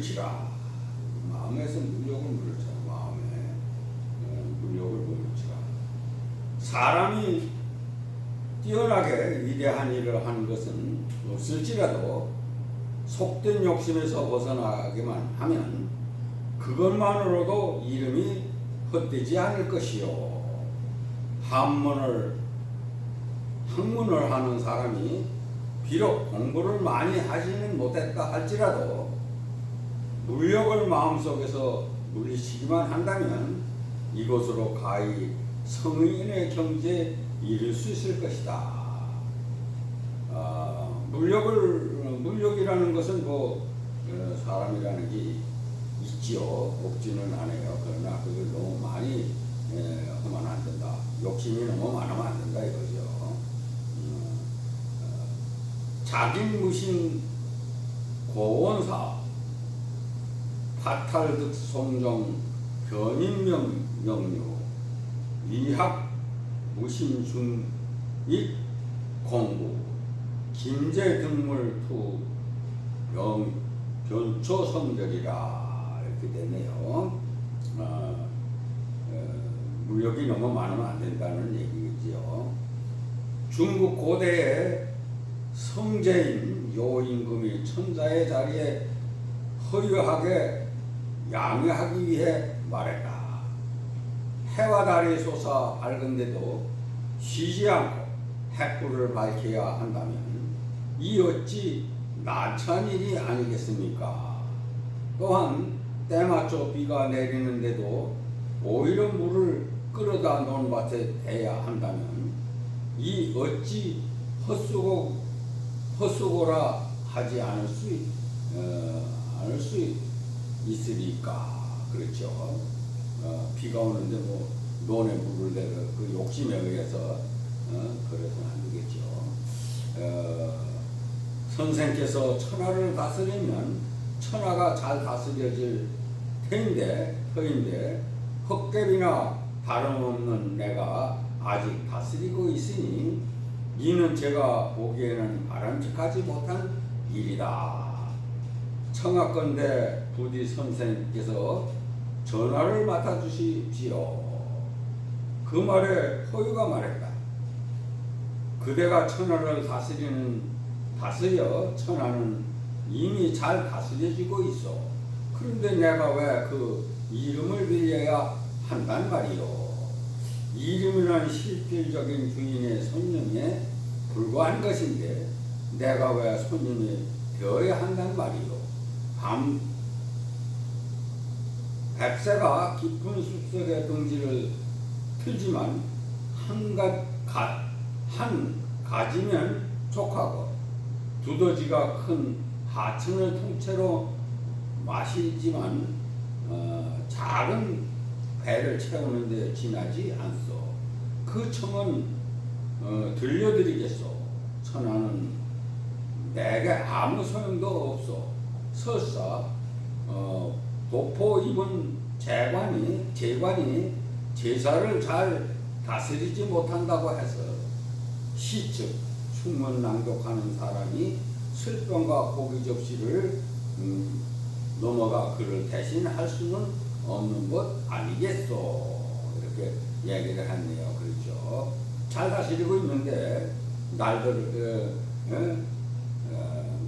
물리치라. 마음에서 물욕을 물리치라. 마음에 어, 물욕을 물리치라. 사람이 뛰어나게 위대한 일을 하는 것은 없을지라도 속된 욕심에서 벗어나기만 하면 그것만으로도 이름이 헛되지 않을 것이요. 한문을 학문을 하는 사람이 비록 공부를 많이 하지는 못했다 할지라도 물욕을 마음속에서 물리치기만 한다면 이것으로 가히 성인의 경지에 이를 수 있을 것이다. 아, 물욕을 물욕이라는 것은 뭐 어, 사람이라는 게 있지요. 없지는 않아요. 그러나 그걸 너무 많이 에, 하면 안 된다. 욕심이 너무 많으면 안 된다 이거죠. 음, 어, 자진무신 고원사 파탈득 송정 변인명 명료 위학 무신중익 공부 김제 등물투 명 변초 성별이라 이렇게 됐네요. 어, 어, 무역이 너무 많으면 안 된다는 얘기겠지요. 중국 고대의 성제인 요임금이 천자의 자리에 허유하게 양해하기 위해 말했다. 해와 달이 솟아 밝은데도 쉬지 않고 햇불을 밝혀야 한다면 이 어찌 난처한 일이 아니겠습니까? 또한 때맞춰 비가 내리는데도 오히려 물을 끌어다 논밭에 대야 한다면 이 어찌 헛수고 헛수고라 하지 않을 수 있- 어, 않을 수 있으리까 그렇죠. 어, 비가 오는데 뭐 논에 물을 내가 그 욕심에 의해서 어, 그래서는 안 되겠죠. 어, 선생께서 천하를 다스리면 천하가 잘 다스려질 터인데 터인데 헛개비나 다름없는 내가 아직 다스리고 있으니 이는 제가 보기에는 바람직하지 못한 일이다. 청하건대 부디 선생께서 전화를 맡아주십시오. 그 말에 허유가 말했다. 그대가 천하를 다스리는 다스려 천하는 이미 잘 다스려지고 있어. 그런데 내가 왜 그 이름을 빌려야 한단 말이요. 이름이란 실질적인 주인의 손님에 불과한 것인데 내가 왜 손님이 되어야 한단 말이요. 밤 백새가 깊은 숲속에 둥지를 틀지만 한, 가, 가, 한 가지면 족하고 두더지가 큰 하천을 통째로 마시지만 어, 작은 배를 채우는데 지나지 않소. 그 청은 어, 들려드리겠소. 천하는 내게 아무 소용도 없소. 설사 어, 도포 입은 재관이 재관이 제사를 잘 다스리지 못한다고 해서 시즉 춤을 낭독하는 사람이 술병과 고기 접시를 음, 넘어가 그를 대신할 수는 없는 것 아니겠소? 이렇게 얘기를 했네요. 그렇죠? 잘 다스리고 있는데 날들 그, 어,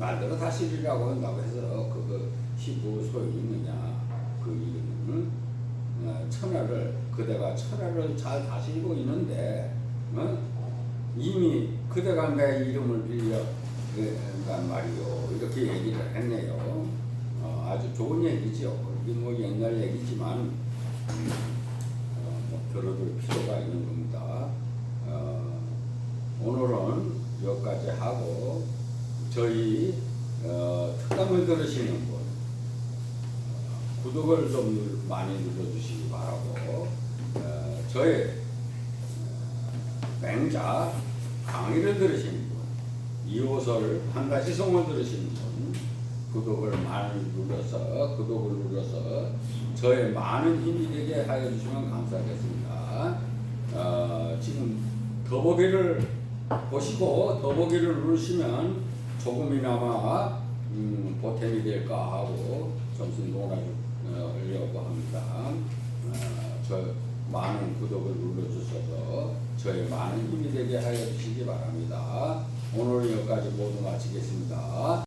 어, 날들을 다스리라고 한다고 해서 그거 시부 소용이 있느냐 그 이유는 어, 천하를 그대가 천하를 잘 다스리고 있는데 어? 이미 그대가 내 이름을 빌려 그단 말이요 이렇게 얘기를 했네요. 어, 아주 좋은 얘기죠. 이게 뭐 옛날 얘기지만 음, 어, 뭐 들어둘 필요가 있는 겁니다. 어, 오늘은 여기까지 하고 저희 어, 특강을 들으시는 분 어, 구독을 좀 눌- 많이 눌러주시기 바라고 어, 저의 어, 맹자 강의를 들으시는 분 이호설 한 가지 성을 들으시는 분 구독을 많이 눌러서 구독을 눌러서 저의 많은 힘이 되게 하여 주시면 감사하겠습니다. 어, 지금 더보기를 보시고 더보기를 누르시면 조금이나마 음, 보탬이 될까 하고 점심 놀아주려고 합니다. 어, 저 많은 구독을 눌러주셔서 저의 많은 힘이 되게 하여 주시기 바랍니다. 오늘 여기까지 모두 마치겠습니다.